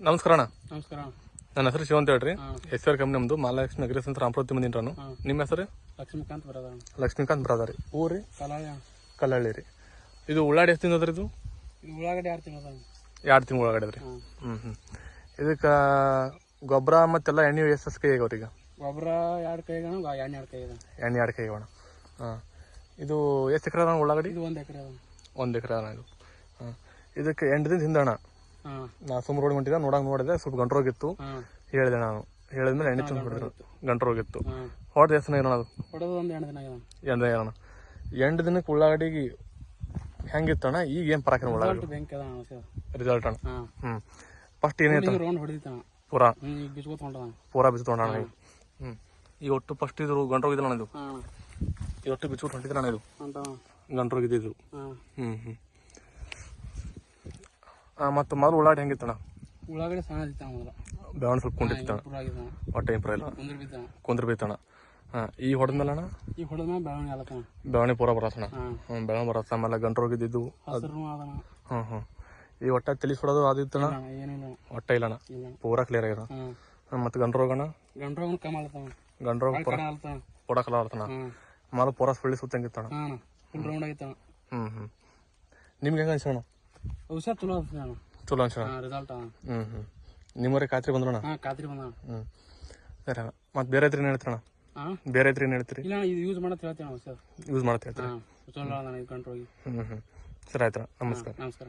ನಮಸ್ಕಾರ ಅಣ್ಣ. ನಮಸ್ಕಾರ. ನನ್ನ ಹೆಸರು ಶಿವ ಅಂತ ಹೇಳ್ರಿ. ಎಸ್ ಆರ್ ಕಂಪ್ನಿ ನಮ್ದು. ಮಹಾಲಕ್ಷ್ಮಿ ಅಗ್ರೆಸ್ ಅಂತ ರಾಮಪ್ರತಿ ಬಂದಿನಿ ನಾನು. ನಿಮ್ಮ ಹೆಸರು? ಲಕ್ಷ್ಮೀಕಾಂತ್ ಬ್ರದರ್ ಲಕ್ಷ್ಮೀಕಾಂತ್ ಬ್ರದರ್ ಊರಿ ಕಲಾಯ. ಕಲ್ಲಳ್ಳಿ ರೀ. ಇದು ಉಳ್ಳಾಡಿ ಎಷ್ಟು ತಿನ್ನೋದ್ರಿ ಇದು? ಇದು ಉಳ್ಳಾಗಡ್ಡಿ ಎರಡು ತಿಂಗಳ ಎರಡು ತಿಂಗಳು ಒಳಗಡೆ ರೀ. ಹ್ಞೂ ಹ್ಞೂ ಇದಕ್ಕೆ ಗೊಬ್ಬರ ಮತ್ತೆಲ್ಲ ಎಣ್ಣೆ ಎಷ್ಟು ಎಷ್ಟು ಕೈ ಈಗ? ಗೊಬ್ಬರ ಎರಡು ಕೈ ಎಣ್ಣೆ ಎರಡು ಕೈ ಇದೆ ಎಣ್ಣೆ ಎರಡು ಕೈ ಆಗೋಣ ಹಾಂ. ಇದು ಎಷ್ಟು ಎಕರೆ ಅದ ಉಳ್ಳಾಗಡ್ಡಿ? ಇದು ಒಂದು ಎಕರೆ ಅದ ಒಂದು ಎಕರೆ ಅದ ಇದು. ಹಾಂ. ಇದಕ್ಕೆ ಎಂಟು ದಿನ ಹಿಂದಣ ನಾ ಸುಮ್ ರೋಡ್ ಹೊಂಟಿದ್ದೆ ನೋಡಂಗ್ ನೋಡಿದೆ ಸ್ವಲ್ಪ ಗಂಟ್ರೋಗಿತ್ತು. ಹೋಗಿತ್ತು ಹೇಳಿದೆ ನಾನು. ಹೇಳಿದ್ಮೇಲೆ ಎಣ್ಣೆ ತಂದು ಹೊಡೆದ್ರು ಗಂಟ್ರೋಗಿತ್ತು. ಹೋಗಿತ್ತು ಹೊಡೆದ ಎಷ್ಟು ಏನೋ ಅದು ಹೊಡೆದು ಒಂದು ಎಂಟು ದಿನ ಎಂದ ಎಂಟು ದಿನಕ್ಕೆ ಉಳ್ಳಾಗಡಿಗೆ ಹೆಂಗಿತ್ತಣ್ಣ? ಈಗ ಏನು ಪರಾಕ್ರಮ ಉಳ್ಳಾಗಡ್ಡಿ? ರಿಸಲ್ಟ್ ಅಣ್ಣ ಅಣ್ಣ? ಹ್ಞೂ ಫಸ್ಟ್ ಏನಿತ್ತು ಪೂರಾ? ಪೂರಾ ಬಿಸಿ ತೊಗೊಂಡಣ ಈಗ? ಹ್ಞೂ ಈಗ ಒಟ್ಟು ಫಸ್ಟ್ ಇದ್ರು ಅಣ್ಣ ಇದು? ಇವತ್ತು ಈ ಒಟ್ಟು ಬಿಚ್ಚಿಬಿಟ್ಟು ಹೊಂಟಿದ್ರಣ್ಣ ಇದು? ಗಂಟ್ರೋಗಿದ್ದಿದ್ದು. ಹ್ಮ್ ಹ್ಞೂ ಹ್ಞೂ ಮತ್ತು ಮೊದಲು ಉಳ್ಳಾಡಿ ಹೆಂಗಿತ್ತಣ ಉಳ್ಳಾಗಡೆ ಸಣ್ಣ ಇತ್ತ ಮೊದಲ. ಬೆವಣ ಸ್ವಲ್ಪ ಆಗಿದ್ದಾನ ಹೊಟ್ಟೆ ಇಂಪ್ರೂವ್ ಇಲ್ಲ. ಕುಂದ್ರ ಬೀತಣ ಕುಂದ್ರ ಬೈತಣ್ಣ ಹಾಂ ಈ ಹೊಡೆದ್ಮೇಲೆ ಅಣ್ಣ ಈ ಹೊಡೆದ ಮೇಲೆ ಬೆಳವಣಿಗೆ ಆಲತ್ತಾನ ಬೆವಣಿ ಪೂರ ಬರತ್ತಣ ಹ್ಞೂ ಬೆವಣ ಬರತ್ತ. ಆಮೇಲೆ ಹಸಿರು ಅದಾನ ಹ್ಞೂ ಹ್ಞೂ ಈ ಹೊಟ್ಟೆ ತಲೆ ಸುಡೋದು ಆದಿತ್ತಣ್ಣ ಇಲ್ಲ ಅಣ್ಣ, ಏನಿಲ್ಲ ಅಣ್ಣ. ಹೊಟ್ಟೆ ಇಲ್ಲಣ್ಣ. ಇಲ್ಲ ಪೂರಾ ಕ್ಲಿಯರ್ ಆಗಿದೆ ಮತ್ತೆ ಮತ್ತು ಗಂಟ್ರೋಗಣ್ಣ ಗಂಟು ಕಮ್ಮಿ ಆಲತ್ತಾನ ಗಂಟ್ರೋಗ ಭಾಳ ಪೂರ ಪೂರ ಕಲ ಆಡ್ತಾನ ಮಾಲು ಪೂರ ಸುಳ್ಳಿ ಸುತ್ತಂಗಿತ್ತಣ್ಣ. ಹಾಂ ಫುಲ್ ರೌಂಡ್ ಆಗೈತಣ್ಣ ಹ್ಞೂ ಹ್ಞೂ ನಿಮ್ಗೆ ಹೆಂಗೆ ಅನ್ಸೋಣ ಔಷಧ ಚಲೋ ಆಗ್ತದೆ ಅಣ್ಣ ಚಲೋ ಅನ್ಸೋಣ ರಿಸಲ್ಟ್ ಹ್ಞೂ ಹ್ಞೂ ನಿಮ್ಮವರೆ ಖಾತ್ರಿ ಬಂದ್ರಣ್ಣ ಹಾಂ ಖಾತ್ರಿ ಬಂದ ಹ್ಞೂ ಸರಿ ಅಣ್ಣ ಮತ್ತು ಬೇರೆ ಹತ್ರ ಏನು ಹೇಳ್ತೀರಣ್ಣ? ಹಾಂ? ಬೇರೆ ಹತ್ರ ಏನು ಹೇಳ್ತೀರಿ? ಇಲ್ಲ ಅಣ್ಣ ಇದು ಯೂಸ್ ಮಾಡತ್ ಹೇಳ್ತೀನಿ ಔಷಧ ಯೂಸ್ ಮಾಡ್ತಾ ಹೇಳ್ತೀರಿ? ಹಾಂ ಚಲೋ ನಾನು ಇದು ಕಂಟ್ರೋಗಿ ಹ್ಞೂ ಹ್ಞೂ ಸರಿ ಆಯ್ತು ನಮಸ್ಕಾರ. ನಮಸ್ಕಾರ.